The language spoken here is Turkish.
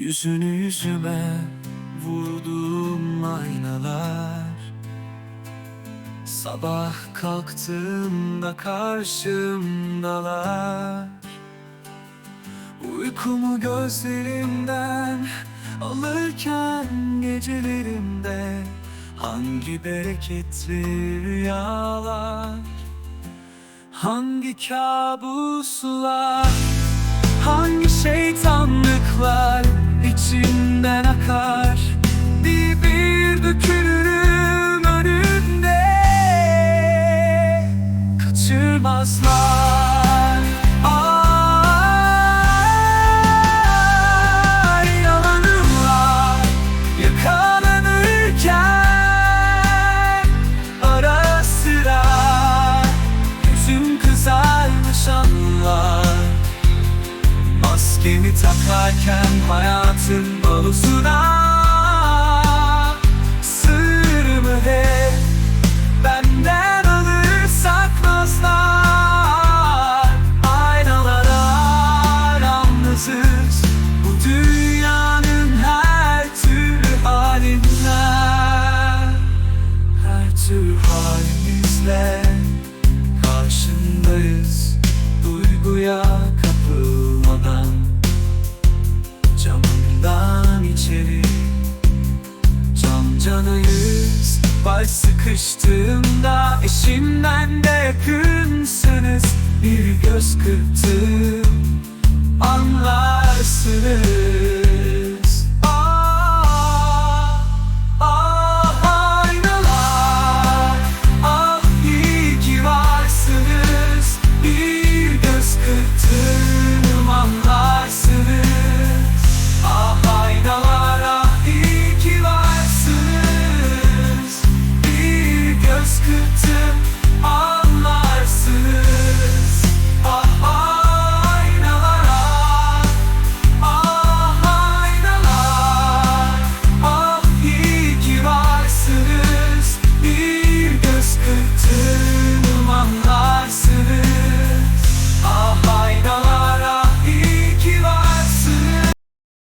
Yüzünü yüzüme vurduğum aynalar. Sabah kalktığımda karşımdalar. Uykumu gözlerimden alırken gecelerimde Hangi bereketli rüyalar Hangi kabuslar Hangi şeytanlıklar Kaçırmazlar Ay yalanımla yakalanırken Ara sıra yüzüm kızarmış anlar Maskemi takarken hayatın balosuna halimizle karşındayız. Duyguya kapılmadan Camından içeri Cam canayız. Baş sıkıştığımda Eşimden de yakınsınız. Bir göz kırptım